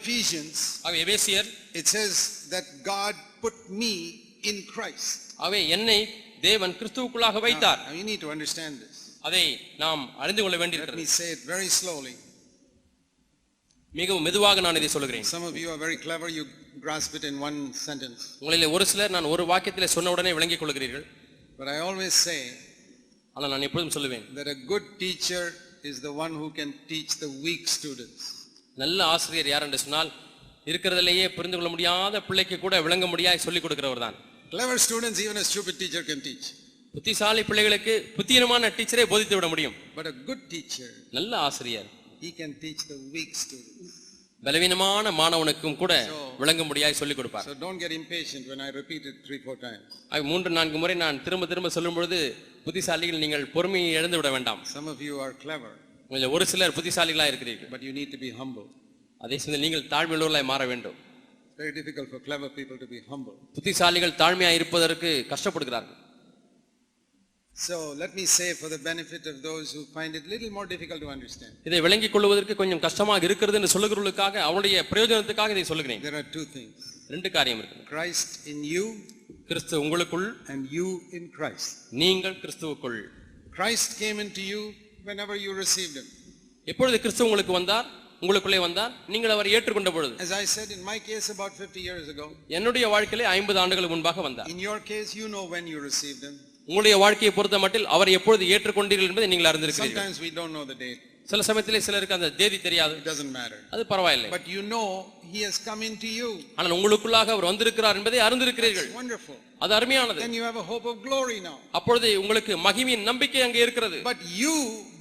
Ephesians, ஆகவே எபேசியர் it says that God put me in Christ. ஆகவே என்னை தேவன் கிறிஸ்துவுக்குள்ளாக வைத்தார் Now you need to understand this. அதை நாம் அறிந்து கொள்ள Let me வேண்டியிருக்கிறது say it very slowly. மிகவும் மெதுவாக நான் இதை சொல்கிறேன் Some of you are very clever, you grasp it in one sentence. உங்களிலே ஒரு சிலர் நான் ஒரு வாக்கியத்திலே சொன்ன உடனே விளங்கிக் கொள்கிறீர்கள் But I always say ஆனால் நான் எப்பொழுதும் சொல்லுவேன் that a good teacher is the one who can teach the weak students. நல்ல ஆசிரியர் யார் என்று சொன்னால் இருக்கிறதிலேயே புரிந்து கொள்ள முடியாத பிள்ளைக்கு கூட விளங்க முடியாது சொல்லிக் கொடுக்கிறவர் தான் Clever students, even a stupid teacher can teach. புத்திசாலி பிள்ளைகளுக்கு புத்தியனமான டீச்சரே போதித்து விட முடியும் But a good teacher, நல்ல ஆசிரியர் he can teach the weak students. பலவீனமான மாணவனுக்கும் கூட விளங்க முடியாது சொல்லிக் கொடுப்பார் So don't get impatient when I repeat it three, four times. ஆக மூன்று நான்கு முறை நான் திரும்ப திரும்ப சொல்லும் பொழுது புத்திசாலிகள் நீங்கள் பொறுமையை இழந்து விட வேண்டாம் Some of you are clever, உங்களில் ஒரு சிலர் புத்திசாலிகளா இருக்கிறீர்கள் but you need to be humble. அதே சமயம் நீங்கள் தாழ்மையுள்ளவர்களாய் மாற வேண்டும் very difficult for clever people to be humble. புத்திசாலிகள் தாழ்மையா இருப்பதற்கு கஷ்டப்படுகிறார்கள் So let me say for the benefit of those who find it little more difficult to understand. இதை விளங்கிக் கொள்வதற்கு கொஞ்சம் கஷ்டமாக இருக்கிறது என்று சொல்லுகிறவர்களுக்காக அவனுடைய பிரயோஜனத்துக்காக இதை சொல்லுகிறேன் There are two things. ரெண்டு காரியம் இருக்கு Christ in you கிறிஸ்து உங்களுக்குள் and you in Christ. நீங்கள் கிறிஸ்துவுக்குள் Christ came into you whenever you received him. எப்பொழுது கிறிஸ்து உங்களுக்கு வந்தார் உங்களுக்குள்ளே வந்தார் நீங்கள் அவரை ஏற்றுக்கொண்ட பொழுது As I said in my case about 50 years ago, என்னுடைய வாழ்க்கையிலே ஐம்பது ஆண்டுகளுக்கு முன்பாக வந்தார் in your case, you know when you received him. உங்களுடைய வாழ்க்கையை பொறுத்த மட்டில் அவரை எப்பொழுது ஏற்றுக்கொண்டீர்கள் என்பதை நீங்கள் அறிந்திருக்கிறீர்கள் Sometimes we don't know the date. சில சமயத்திலே சிலருக்கு அந்த தேதி தெரியாது It doesn't matter. அது பரவாயில்லை But you know he has come into you. ஆனால் உங்களுக்குள்ளாக அவர் வந்திருக்கிறார் என்பதை அறிந்திருக்கிறீர்கள் wonderful. அது அருமையானது Then you have a hope of glory now. அப்பொழுது உங்களுக்கு மகிமையின் நம்பிக்கை அங்கே இருக்கிறது But you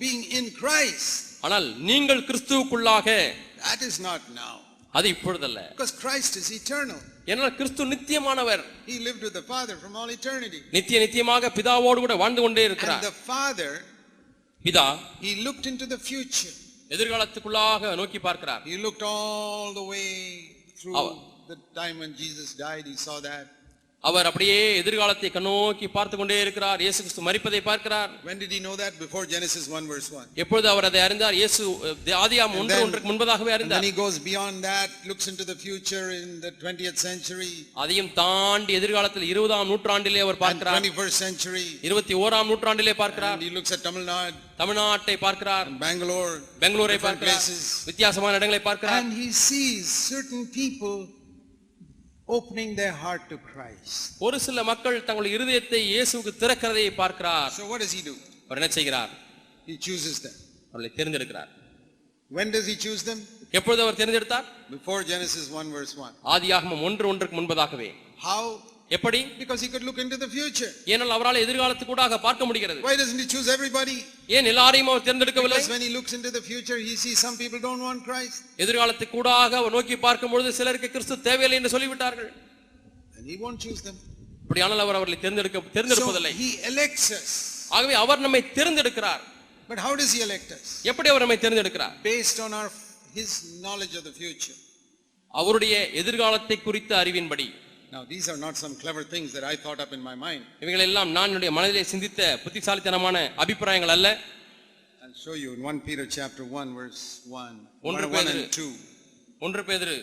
being in Christ, ஆனால் நீங்கள் கிறிஸ்துவுக்குள்ளாக that is not now. அது இப்பொழுதல்ல Because Christ is eternal. ஏனால் கிறிஸ்து நித்தியமானவர் He lived with the Father from all eternity. நித்திய நித்தியமாக பிதாவோடு கூட வாழ்ந்து கொண்டே And இருக்கிறார் the Father, பிதா he looked into the future. எதிர்காலத்துக்குள்ளாக நோக்கி பார்க்கிறார் He looked all the way through Our- the time when Jesus died. He saw that. அவர் அப்படியே எதிர்காலத்தை கண்ணோக்கி பார்த்து கொண்டே இருக்கிறார். இயேசு கிறிஸ்து மரிப்பதை பார்க்கிறார். When did he know that? Before Genesis 1 verse 1. எப்பொழுது அவர் அதை அறிந்தார்? இயேசு ஒன்று then- ஒன்றுக்கு முன்பதாகவே And then அறிந்தார். he goes beyond that, looks into the future in the 20th century. அதையும் தாண்டி எதிர்காலத்தில் இருபதாம் நூற்றாண்டிலே அவர் பார்க்கிறார். 21st century. இருபத்தி ஓராம் நூற்றாண்டிலே பார்க்கிறார். He looks at Tamil Nadu, தமிழ்நாட்டை பார்க்கிறார். Bangalore, பெங்களூரை different பார்க்கிறார். வித்தியாசமான இடங்களை பார்க்கிறார். And he sees certain people opening their heart to Christ. ஒரு சில மக்கள் தங்களுடைய இருதயத்தை இயேசுவுக்கு திறக்கிறதை பார்க்கிறார் So what does he do? அவர் என்ன செய்கிறார் He chooses them. அவர்களை தேர்ந்தெடுக்கிறார் When does he choose them? எப்பொழுது அவர் தேர்ந்தெடுத்தார் Before Genesis 1 verse 1. ஆதியாகமம் ஒன்று ஒன்றுக்கு முன்பதாகவே How? எப்படி Because he could look into the future. ஏனால் அவரால் எதிர்காலத்துக்கூடாக பார்க்க முடிகிறது Why doesn't he choose everybody? ஏன் எல்லாரையும் அவர் தேர்ந்தெடுக்கவில்லை Because when he looks into the future, he sees some people don't want Christ. எதிர்காலத்துக்கூடாக அவர் நோக்கி பார்க்கும் பொழுது சிலருக்கு கிறிஸ்து தேவையில்லை என்று சொல்லிவிட்டார்கள் And he won't choose them. அப்படியானால் அவர் அவர்களை தேர்ந்தெடுக்க So தேர்ந்தெடுப்பதில்லை he elects us. ஆகவே அவர் நம்மை தேர்ந்தெடுக்கிறார் But how does he elect us? எப்படி அவர் நம்மை தேர்ந்தெடுக்கிறார் Based on our his knowledge of the future. அவருடைய எதிர்காலத்தை குறித்த அறிவின்படி Now these are not some clever things that I thought up in my mind. இவைகள் எல்லாம் நான் என்னுடைய மனதிலே சிந்தித்த புத்திசாலித்தனமான அபிப்பிராயங்கள் அல்ல I'll show you in 1 Peter chapter 1 verse 1. ஒன்று 1, 1 பேதுரு. and 2. ஒன்று பேதுரு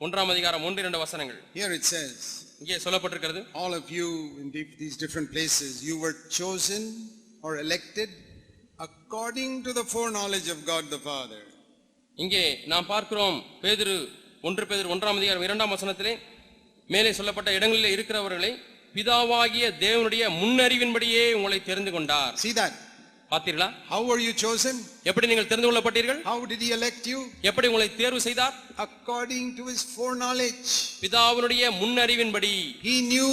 ஒன்றாம் அதிகாரம் ஒன்று இரண்டு வசனங்கள் Here it says, இங்கே சொல்லப்பட்டிருக்கிறது all of you in the- these different places, you were chosen or elected according to the foreknowledge of God the Father. இங்கே நாம் பார்க்கிறோம் பேதுரு ஒன்று பேதுரு ஒன்றாம் அதிகாரம் இரண்டாம் வசனத்திலே மேலே சொல்லப்பட்ட இடங்களிலே இருக்கிறவர்களை பிதாவாகிய தேவனுடைய முன்னறிவின்படியே உங்களை தெரிந்து கொண்டார் See that? பார்த்தீர்களா How were you chosen? எப்படி நீங்கள் தெரிந்து கொள்ளப்பட்டீர்கள் How did he elect you? எப்படி உங்களை தேர்வு செய்தார் According to his foreknowledge. பிதாவினுடைய முன்னறிவின்படி He knew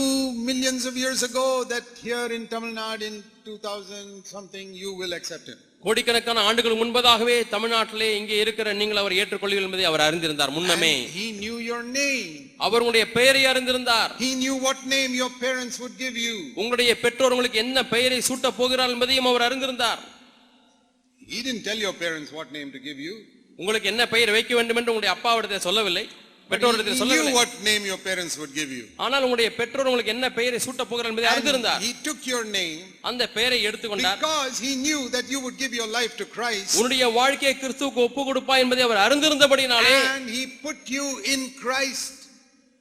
millions of years ago that here in Tamil Nadu in 2000 something you will accept him. கோடிக்கணக்கான ஆண்டுகள் முன்பதாகவே தமிழ்நாட்டிலே இங்கே இருக்கிற நீங்கள் அவர் ஏற்றுக்கொள்வீர்கள் என்பதை அவர் அறிந்திருந்தார் முன்னமே And he knew your name. அவர் உங்களுடைய பெயரை அறிந்திருந்தார் He knew what name your parents would give you. உங்களுடைய பெற்றோர் உங்களுக்கு என்ன பெயரை சூட்டப் போகிறார் என்பதையும் அவர் அறிந்திருந்தார் He didn't tell your parents what name to give you. உங்களுக்கு என்ன பெயர் வைக்க வேண்டும் என்று உங்களுடைய அப்பாவிடத்தை சொல்லவில்லை பெற்றோரிடத்தில் சொல்லவில்லை what name your parents would give you. ஆனால் உங்களுடைய பெற்றோர் உங்களுக்கு என்ன பெயரை சூட்டப் போகிறார் என்பதை அறிந்திருந்தார் he took your name அந்த பெயரை எடுத்துக்கொண்டார் because he knew that you would give your life to Christ. உன்னுடைய வாழ்க்கையை கிறிஸ்துவுக்கு ஒப்பு கொடுப்பா என்பதை அவர் அறிந்திருந்தபடினாலே And he put you in Christ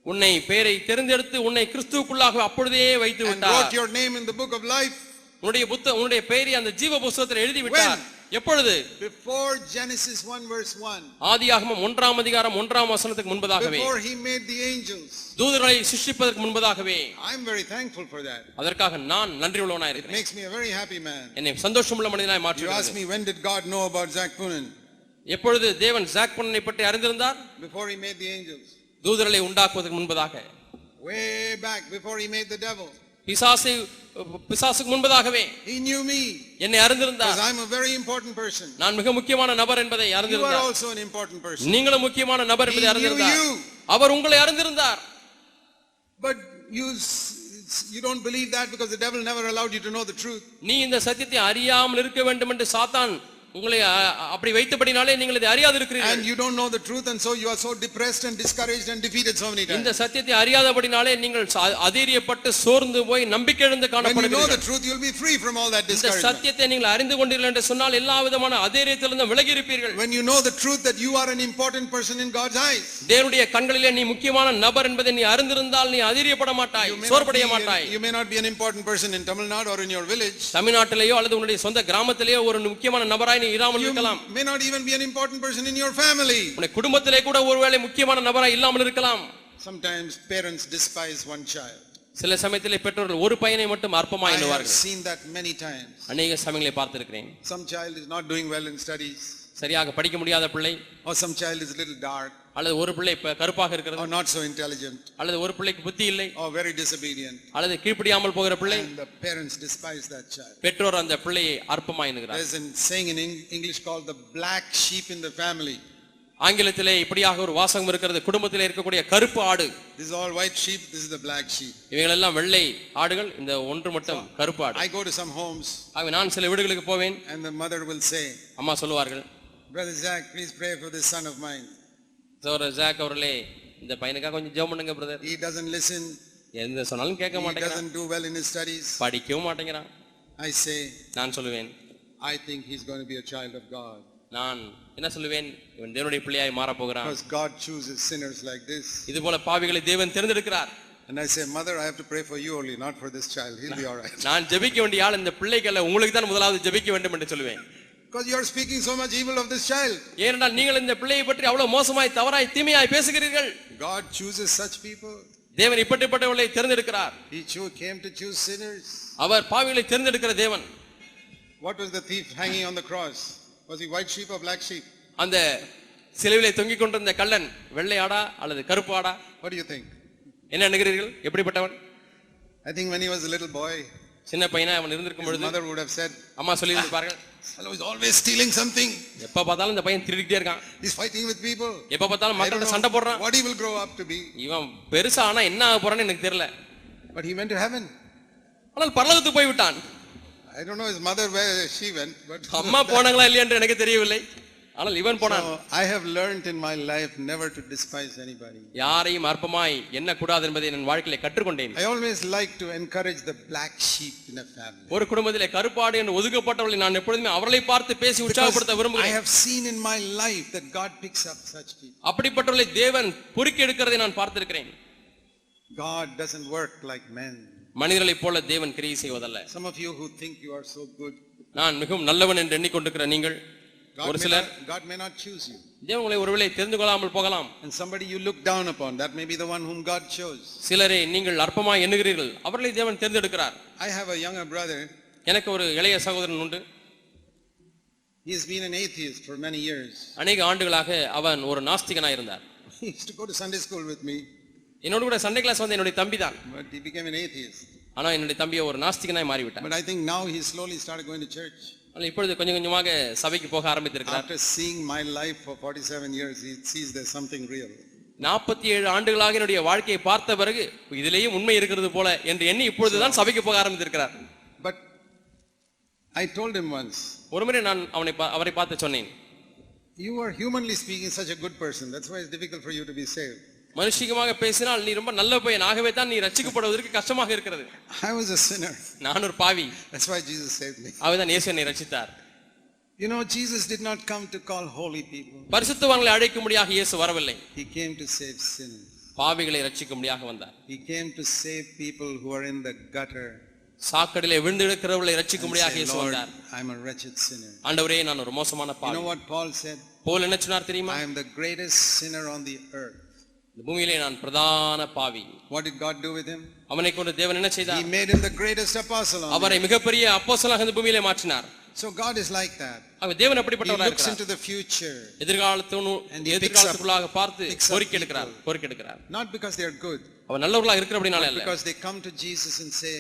உன்னை பெயரை தெரிந்தெடுத்து உன்னை கிறிஸ்துவுக்குள்ளாக அப்பொழுதே வைத்து விட்டார் wrote your name in the book of life உன்னுடைய புத்த உன்னுடைய பெயரை அந்த ஜீவ புஸ்தகத்தில் எழுதி விட்டார் எப்பொழுது before Genesis 1 verse 1. ஆதியாகமம் ஒன்றாம் அதிகாரம் ஒன்றாம் வசனத்துக்கு முன்பதாகவே Before he made the angels. தூதர்களை சிருஷ்டிப்பதற்கு முன்பதாகவே I'm very thankful for that. அதற்காக நான் நன்றி உள்ளவனாய் It இருக்கிறேன் makes me a very happy man. என்னை சந்தோஷமுள்ள மனிதனாய் You ask மாற்றுகிறது me, when did God know about Zach Poonen? எப்பொழுது தேவன் ஜாக் பொன்னனை பற்றி அறிந்திருந்தார் Before he made the angels. தூதர்களை உண்டாக்குவதற்கு முன்பதாக Way back before he made the devil. பிசாசை பிசாசுக்கு முன்பதாகவே He knew me என்னை அறிந்திருந்தார் because I'm a very important person. நான் மிக முக்கியமான நபர் என்பதை You are அறிந்திருந்தார் also an important person. நீங்களும் முக்கியமான நபர் என்பதை அறிந்திருந்தார். அவர் உங்களை அறிந்திருந்தார் But you, you don't believe that because the devil never allowed you to know the truth. நீ இந்த சத்தியத்தை அறியாமல் இருக்க வேண்டும் என்று சாத்தான் உங்களை அப்படி வைத்தபடினாலே நீங்கள் இதை அறியாது இருக்கிறீர்கள் And you don't know the truth and so you are so depressed and discouraged and defeated so many இந்த times. சத்தியத்தை அறியாதபடினாலே நீங்கள் அதீரியப்பட்டு சோர்ந்து போய் நம்பிக்கை இழந்து When you know the காணப்படுகிறீர்கள் truth, you'll be free from all that இந்த discouragement. சத்தியத்தை நீங்கள் அறிந்து கொண்டீர்கள் என்று சொன்னால் எல்லா விதமான அதீரியத்திலிருந்து விலகி இருப்பீர்கள் When you know the truth that you are an important person in God's eyes. தேவனுடைய கண்களிலே நீ முக்கியமான நபர் என்பதை நீ அறிந்திருந்தால் நீ அதீரியப்பட மாட்டாய் சோர்வடைய மாட்டாய் you may not be an important person in Tamil Nadu or in your village. தமிழ்நாட்டிலேயோ அல்லது உன்னுடைய சொந்த கிராமத்திலேயோ ஒரு முக்கியமான நபராய் நீ இராமல் You இருக்கலாம் may not even be an important person in your family. உன்னுடைய குடும்பத்திலே கூட ஒருவேளை முக்கியமான நபராய் இல்லாமல் இருக்கலாம் Sometimes parents despise one child. சில சமயத்திலே பெற்றோர்கள் ஒரு பையனை மட்டும் I அற்பமாய் have எண்ணுவார்கள் seen that many times. அநேக சமயங்களை பார்த்திருக்கிறேன் Some child is not doing well in studies, சரியாக படிக்க முடியாத பிள்ளை or some child is a little dark, அல்லது ஒரு பிள்ளை இப்ப கருப்பாக இருக்கிறது or not so intelligent, அல்லது ஒரு பிள்ளைக்கு புத்தி இல்லை or very disobedient. அல்லது கீழ்ப்படியாமல் போகிற பிள்ளை And the parents despise that child. பெற்றோர் அந்த பிள்ளையை அற்பமாய் எண்ணுகிறார் There's a saying in Eng- English called the black sheep in the family. ஆங்கிலத்திலே இப்படியாக ஒரு வாசகம் இருக்கிறது குடும்பத்திலே இருக்கக்கூடிய கருப்பு ஆடு This is all white sheep, this is the black sheep. இவைகளெல்லாம் வெள்ளை ஆடுகள் இந்த ஒன்று மட்டும் கருப்பு ஆடு I go to some homes ஆகவே நான் சில வீடுகளுக்கு போவேன் and the mother will say, அம்மா சொல்லுவார்கள் Brother Zach, please pray for this son of mine. Jack அவர்களே இந்த பையனுக்காக கொஞ்சம் ஜெபம் பண்ணுங்க பிரதர் He doesn't listen, எந்த சொன்னாலும் கேட்க he மாட்டேங்கிறான் doesn't do well in his studies. படிக்கவும் மாட்டேங்கிறான் I say, நான் சொல்லுவேன் I think he's going to be a child of God. நான் என்ன சொல்லுவேன் இவன் தேவனுடைய பிள்ளையாய் மாறப் போகிறான் Because God chooses sinners like this. இது போல பாவிகளை தேவன் தேர்ந்தெடுக்கிறார் And I say, Mother, I have to pray for you only, not for this child. He'll be all right. நான் ஜெபிக்க வேண்டிய ஆள் இந்த பிள்ளைக்கு அல்ல உங்களுக்கு தான் முதலாவது ஜெபிக்க வேண்டும் என்று சொல்லுவேன் Because you are speaking so much evil of this child. ஏனென்றால் நீங்கள் இந்த பிள்ளையை பற்றி அவ்வளவு மோசமாய் தவறாய் தீமையாய் பேசுகிறீர்கள் God chooses such people. தேவன் இப்படிப்பட்டவர்களை தேர்ந்தெடுக்கிறார் He cho- came to choose sinners. அவர் பாவிகளை தேர்ந்தெடுக்கிற தேவன் What was the thief hanging on the cross? Was he white sheep or black sheep? அந்த சிலுவிலே தொங்கிக் கொண்டிருந்த கள்ளன் வெள்ளை ஆடா அல்லது கருப்பு ஆடா What do you think? என்ன எண்ணுகிறீர்கள் எப்படிப்பட்டவன் I think when he was a little boy, சின்ன பையனா அவன் இருந்திருக்கும் பொழுது mother would have said, அம்மா சொல்லி இருப்பார்கள் Fellow is always stealing something. எப்ப பார்த்தாலும் இந்த பையன் திருடிக்கிட்டே இருக்கான் He's fighting with people. எப்ப பார்த்தாலும் மக்கள்கிட்ட சண்டை போடுறான் what he will grow up to be. இவன் பெருசா ஆனா என்ன ஆக போறான்னு எனக்கு தெரியல But he went to heaven. ஆனால் பரலோகத்துக்கு போய் விட்டான் I don't know his mother where she went, but அம்மா போனாங்களா இல்லையா என்று எனக்கு தெரியவில்லை ஆனால் இவன் போனான் I have learned in my life never to despise anybody. யாரையும் அற்பமாய் எண்ணக்கூடாது என்பதை என் வாழ்க்கையில கற்றுக்கொண்டேன் I always like to encourage the black sheep in a family. ஒரு குடும்பத்திலே கருப்பாடு என்று ஒதுக்கப்பட்டவர்களை நான் எப்பொழுதுமே அவர்களை பார்த்து பேசி உற்சாகப்படுத்த விரும்புகிறேன் have seen in my life that God picks up such people. அப்படிப்பட்டவர்களை தேவன் பொறுக்கி எடுக்கிறதை நான் பார்த்திருக்கிறேன் God doesn't work like men. மனிதர்களைப் போல தேவன் கிரியை செய்வதல்ல Some of you who think you are so good, நான் மிகவும் நல்லவன் என்று எண்ணிக்கொண்டிருக்கிற நீங்கள் ஒரு may, சிலர் not, God may not choose you. தேவன் உங்களை ஒருவேளை தெரிந்து கொள்ளாமல் போகலாம் And somebody you look down upon, that may be the one whom God chose. சிலரை நீங்கள் அற்பமாய் எண்ணுகிறீர்கள் அவர்களை தேவன் தேர்ந்தெடுக்கிறார் I have a younger brother. எனக்கு ஒரு இளைய சகோதரன் உண்டு He has been an atheist for many years. அநேக ஆண்டுகளாக அவன் ஒரு நாஸ்திகனாய் இருந்தார் He used to go to Sunday school with me, என்னோட கூட சண்டே கிளாஸ் வந்து என்னுடைய தம்பி தான் but he became an atheist. ஆனா என்னுடைய தம்பியை ஒரு நாஸ்திகனாய் மாறிவிட்டார் But I think now he slowly started going to church. ஆனால் இப்பொழுது கொஞ்சம் கொஞ்சமாக சபைக்கு போக ஆரம்பித்திருக்கிறார் After seeing my life for 47 years, he sees there's something real. நாற்பத்தி ஏழு ஆண்டுகளாக என்னுடைய வாழ்க்கையை பார்த்த பிறகு இதிலேயும் உண்மை இருக்கிறது போல என்று எண்ணி இப்பொழுதுதான் சபைக்கு போக ஆரம்பித்திருக்கிறார் But I told him once, ஒருமுறை நான் அவனை அவரை பார்த்து சொன்னேன் You are humanly speaking such a good person. That's why it's difficult for you to be saved. மனுஷிகமாக பேசினால் நீ ரொம்ப நல்ல பையன் ஆகவே தான் நீ ரட்சிக்கப்படுவதற்கு கஷ்டமாக இருக்கிறது I was a sinner. நான் ஒரு பாவி That's why Jesus saved me. அவர்தான் இயேசு என்னை ரட்சித்தார் You know, Jesus did not come to call holy people. பரிசுத்தவான்களை அழைக்கும்படியாக இயேசு வரவில்லை He came to save sinners. பாவிகளை ரட்சிக்கும்படியாக வந்தார் He came to save people who are in the gutter. சாக்கடிலே விழுந்து எடுக்கிறவர்களை and ரட்சிக்கும்படியாக இயேசு வந்தார் I'm a wretched sinner. ஆண்டவரே நான் ஒரு மோசமான You பாவி know what Paul said? போல் என்ன சொன்னார் தெரியுமா I am the greatest sinner on the earth. இந்த பூமியிலே நான் பிரதான பாவி. What did God do with him? அவனை கொண்டு தேவன் என்ன He செய்தார் made him the greatest apostle அவரை. மிகப்பெரிய அப்போஸ்தலனாக இந்த பூமியிலே மாற்றினார். So God is like that. அவர் தேவன் He அப்படிப்பட்டவராக looks இருக்கிறார். into the future, எதிர்காலத்தோடு he எதிர்காலத்துக்குள்ளாக பார்த்து பொறுக்கி எடுக்கிறார் பொறுக்கி எடுக்கிறார். Not because they are good, அவர் நல்லவர்களாக இருக்கிறபடினால அல்ல. Because they come to Jesus and say,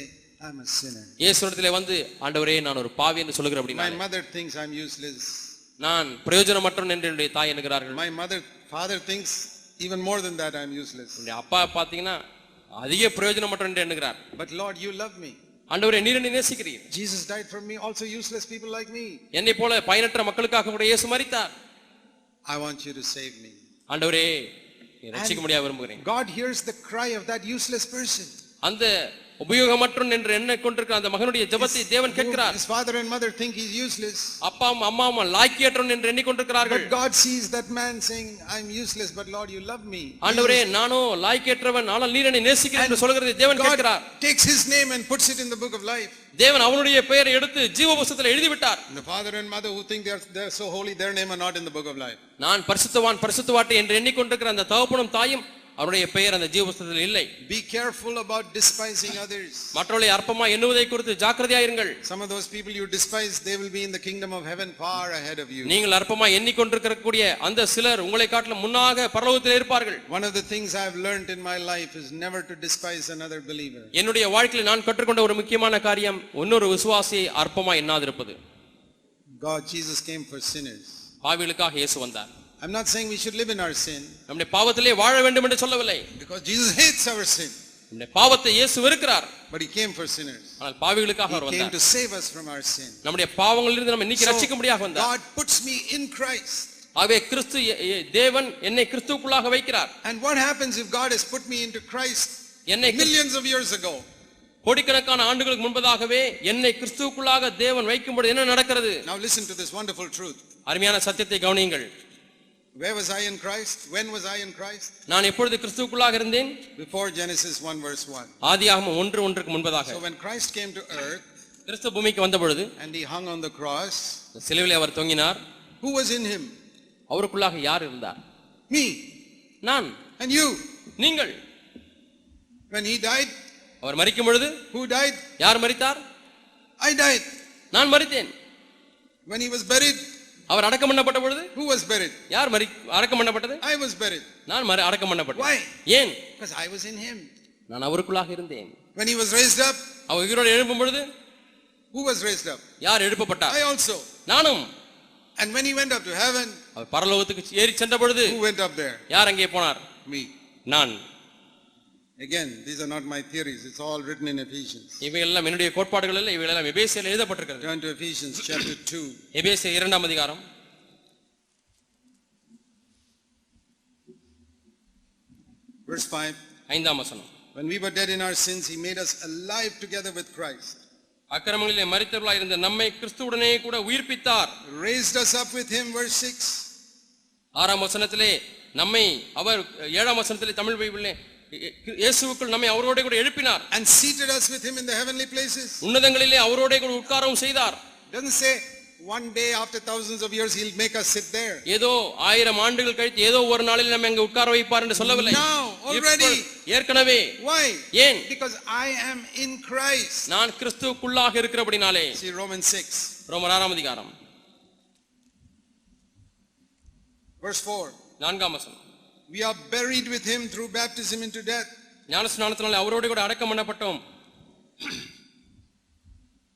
I'm a sinner. இயேசுடத்திலே வந்து ஆண்டவரே நான் ஒரு பாவி என்று சொல்லுகிற My அப்படின்னா mother thinks I'm useless. நான் பிரயோஜனமற்றவன் என்று என்னுடைய தாய் என்கிறார்கள் My mother, father thinks even more than that I'm useless. என்னுடைய அப்பா பாத்தீங்கன்னா அதிக பிரயோஜனமற்றவன் என்று எண்ணுகிறார் But Lord, you love me. ஆண்டவரே நீர் என்னை நேசிக்கிறீர் Jesus died for me, also useless people like me. என்னை போல பயனற்ற மக்களுக்காக கூட இயேசு மரித்தார் I want you to save me. ஆண்டவரே நீ ரட்சிக்க முடியாது விரும்புகிறேன் God hears the cry of that useless person. அந்த உபயோகமற்றவன் என்று எண்ண கொண்டிருக்கிற அந்த மகனுடைய ஜெபத்தை தேவன் கேட்கிறார் His father and mother think he's useless. அப்பாவும் அம்மாவும் லாக்கியற்றவன் என்று எண்ணிக்கொண்டிருக்கிறார்கள் But God sees that man saying, I'm useless, but Lord, you love me. ஆண்டவரே நானோ லாய்க்கேற்றவன் ஆனால் நீர் என்னை நேசிக்கிறேன் என்று சொல்கிறது தேவன் கேட்கிறார் takes his name and puts it in the book of life. தேவன் அவனுடைய பெயரை எடுத்து ஜீவ புஸ்தகத்தில் எழுதி விட்டார் the father and mother who think they're, they're so holy, their name are not in the book of life. நான் பரிசுத்தவான் பரிசுத்தவாட்டி என்று எண்ணிக்கொண்டிருக்கிற அந்த தகப்பனும் தாயும் அவருடைய பெயர் அந்த ஜீவ புஸ்தகத்தில் இல்லை Be careful about despising others. மற்றவர்களை அற்பமா எண்ணுவதை குறித்து ஜாக்கிரதையாயிருங்கள் Some of those people you despise, they will be in the kingdom of heaven far ahead of you. நீங்கள் அற்பமா எண்ணிக்கொண்டிருக்கக்கூடிய அந்த சிலர் உங்களை காட்டிலும் முன்னாக பரலோகத்தில் இருப்பார்கள் One of the things I've learned in my life is never to despise another believer. என்னுடைய வாழ்க்கையில் நான் கற்றுக்கொண்ட ஒரு முக்கியமான காரியம் இன்னொரு விசுவாசியை அற்பமா எண்ணாதிருப்பது God, Jesus came for sinners. பாவிகளுக்காக இயேசு வந்தார் I'm not saying we should live in our sin நம்முடைய பாவத்திலே வாழ வேண்டும் என்று சொல்லவில்லை because Jesus hates our sin, நம்முடைய பாவத்தை இயேசு வெறுக்கிறார் but He came for sinners. ஆனால் பாவிகளுக்காக He அவர் came வந்தார் to save us from our sin. நம்முடைய பாவங்களிலிருந்து நம்ம இன்னைக்கு So, ரட்சிக்க முடியாக வந்தார் God puts me in Christ. ஆகவே கிறிஸ்து எ- எ- தேவன் என்னை கிறிஸ்துவுக்குள்ளாக வைக்கிறார் And what happens if God has put me into Christ என்னை கிறிஸ்து- millions of years ago? கோடிக்கணக்கான ஆண்டுகளுக்கு முன்பதாகவே என்னை கிறிஸ்துவுக்குள்ளாக தேவன் வைக்கும்போது என்ன நடக்கிறது Now listen to this wonderful truth. அருமையான சத்தியத்தை கவனியுங்கள் Where was I in Christ? When was I in Christ? நான் எப்பொழுது கிறிஸ்துவுக்குள்ளாக இருந்தேன் Before Genesis 1 verse 1. ஆதியாகமம் ஒன்று ஒன்றுக்கு முன்பதாக So when Christ came to earth கிறிஸ்து பூமிக்கு வந்த பொழுது and he hung on the cross, சிலுவிலே our தொங்கினார் who was in him? அவருக்குள்ளாக யார் இருந்தார் Me நான் and you. நீங்கள் When he died, அவர் மரிக்கும் பொழுது who died? யார் மரித்தார் I died. நான் மரித்தேன் When he was buried, அவர் அடக்கம் பண்ணப்பட்ட பொழுது who was buried? யார் மரி அடக்கம் பண்ணப்பட்டது I was buried. நான் மரி அடக்கம் பண்ணப்பட்டேன் Why? ஏன் Because I was in him. நான் அவருக்குள்ளாக இருந்தேன் When he was raised up, அவர் உயிரோடு எழுப்பும் பொழுது who was raised up? யார் எழுப்பப்பட்டார் I also. நானும் And when he went up to heaven, அவர் பரலோகத்துக்கு ஏறி சென்ற பொழுது who went up there? யார் அங்கே போனார் Me. நான் Again, these are not my theories. It's all written in Ephesians. இவையெல்லாம் என்னுடைய கோட்பாடுகள் இல்லை இவையெல்லாம் எபேசியில் எழுதப்பட்டிருக்கிறது Turn to Ephesians chapter 2. எபேசிய இரண்டாம் அதிகாரம் Verse 5. ஐந்தாம் வசனம் When we were dead in our sins, he made us alive together with Christ. அக்கிரமங்களிலே மரித்தவர்களாய் இருந்த நம்மை கிறிஸ்துவுடனே கூட உயிர்ப்பித்தார் Raised us up with him. Verse 6. ஆறாம் வசனத்திலே நம்மை அவர் ஏழாம் வசனத்திலே தமிழ் பைபிளிலே இயேசுவுக்குள் நம்மை அவரோட கூட எழுப்பினார் And seated us with him in the heavenly places. உன்னதங்களிலே அவரோட கூட உட்காரவும் செய்தார் Doesn't say one day after thousands of years he'll make us sit there. ஏதோ ஆயிரம் ஆண்டுகள் கழித்து ஏதோ ஒரு நாளில் நம்ம அங்க உட்கார வைப்பார் என்று சொல்லவில்லை Now, already. ஏற்கனவே Why? ஏன் Because I am in Christ. நான் கிறிஸ்துவுக்குள்ளாக இருக்கிறபடினாலே See Romans 6, ரோமர் ஆறாம் அதிகாரம் verse 4. நான்காம் வசனம் We are buried with him through baptism into death. ஞானஸ்நானத்தினாலே அவரோடு கூட அடக்கம் பண்ணப்பட்டோம்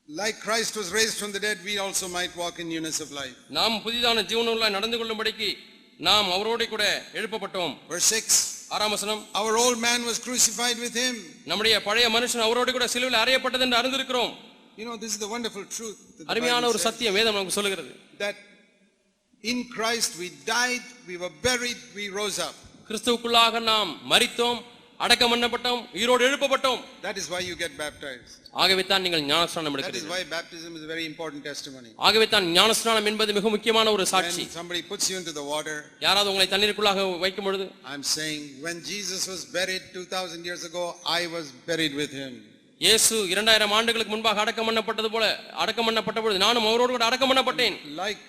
Like Christ was raised from the dead, we also might walk in newness of life. நாம் புதிதான ஜீவனுள்ள நடந்து கொள்ளும்படிக்கு நாம் அவரோட கூட எழுப்பப்பட்டோம் Verse 6. ஆறாம் வசனம் Our old man was crucified with him. நம்முடைய பழைய மனுஷன் அவரோடு கூட சிலுவையில் அறையப்பட்டது என்று அறிந்திருக்கிறோம் You know, this is the wonderful truth. அருமையான ஒரு சத்தியம் வேதம் நமக்கு சொல்லுகிறது That in Christ we died, we were buried, we rose up. கிறிஸ்துவுக்குள்ளாக நாம் மரித்தோம் அடக்கம் பண்ணப்பட்டோம் உயிரோடு எழுப்பப்பட்டோம் That is why you get baptized. ஆகவே தான் நீங்கள் ஞானஸ்நானம் That is எடுக்கிறீர்கள் why baptism is a very important testimony. ஆகவே தான் ஞானஸ்நானம் என்பது மிக முக்கியமான ஒரு சாட்சி When somebody puts you into the water, யாராவது உங்களை தண்ணீருக்குள்ளாக வைக்கும் பொழுது I'm saying, when Jesus was buried 2000 years ago, I was buried with him. இயேசு இரண்டாயிரம் ஆண்டுகளுக்கு முன்பாக அடக்கம் பண்ணப்பட்டது போல அடக்கம் பண்ணப்பட்ட பொழுது நானும் அவரோடு கூட அடக்கம் பண்ணப்பட்டேன் Like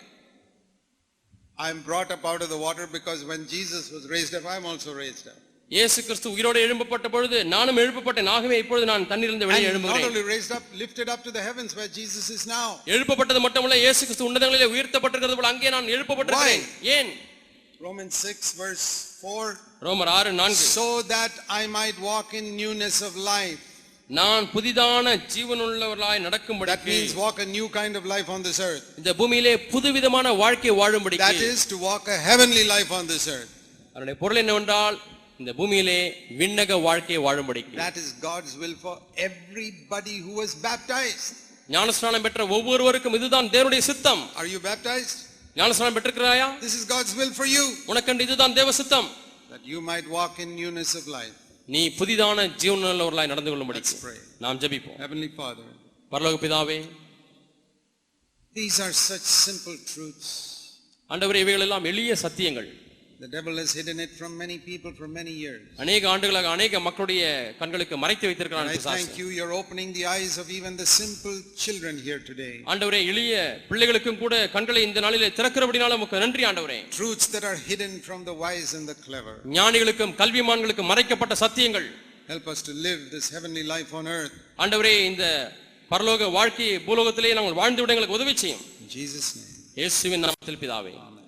I'm brought up out of the water because when Jesus was raised up, I'm also raised up. இயேசு கிறிஸ்து உயிரோடு எழும்பப்பட்ட பொழுது நானும் எழுப்பப்பட்டேன் ஆகவே இப்பொழுது நான் தண்ணீரிலிருந்து வெளியே And not எழும்புகிறேன் only raised up, lifted up to the heavens where Jesus is now. எழுப்பப்பட்டது மட்டுமல்ல இயேசு கிறிஸ்து உன்னதங்களிலே உயர்த்தப்பட்டிருக்கிறது போல அங்கே நான் எழுப்பப்பட்டிருக்கிறேன் ஏன் Romans 6 verse 4. ரோமர் ஆறு நான்கு So that I might walk in newness of life. நான் புதிதான ஜீவனுள்ளவர்களாய் That நடக்கும்படிக்கு means walk a new kind of life on this earth. இந்த பூமியிலே புதுவிதமான வாழ்க்கை That வாழும்படிக்கு is to walk a heavenly life on this earth. அதனுடைய பொருள் என்னவென்றால் இந்த பூமியிலே விண்ணக வாழ்க்கையை வாழும்படிக்கு That is God's will for everybody who was baptized. ஞானஸ்நானம் பெற்ற ஒவ்வொருவருக்கும் இதுதான் தேவனுடைய சித்தம் Are you baptized? ஞானஸ்நானம் பெற்றிருக்கிறாயா This is God's will for you. உனக்கண்டு இதுதான் தேவ சித்தம் That you might walk in newness of life. நீ புதிதான ஜீவனுள்ளவர்களாய் நடந்து கொள்ளும்படி. நாம் ஜெபிப்போம் Heavenly Father, பரலோக பிதாவே these are such simple truths. ஆண்டவரே இவைகள் எல்லாம் எளிய சத்தியங்கள் The devil has hidden it from many people for many years. அநேக ஆண்டுகளாக அநேக மக்களுடைய கண்களுக்கு மறைத்து And வைத்திருக்கிறான் I பிசாசு. thank you, you're opening the eyes of even the simple children here today. ஆண்டவரே எளிய பிள்ளைகளுக்கும் கூட கண்களை இந்த நாளிலே திறக்கிறபடினால உமக்கு நன்றி ஆண்டவரே Truths that are hidden from the wise and the clever. ஞானிகளுக்கும் கல்விமான்களுக்கும் மறைக்கப்பட்ட சத்தியங்கள் Help us to live this heavenly life on earth. ஆண்டவரே இந்த பரலோக வாழ்க்கையை பூலோகத்திலே நாங்கள் வாழ்ந்து விட எங்களுக்கு உதவி செய்யும் In Jesus' name. இயேசுவின் நாமத்தில் பிதாவே Amen.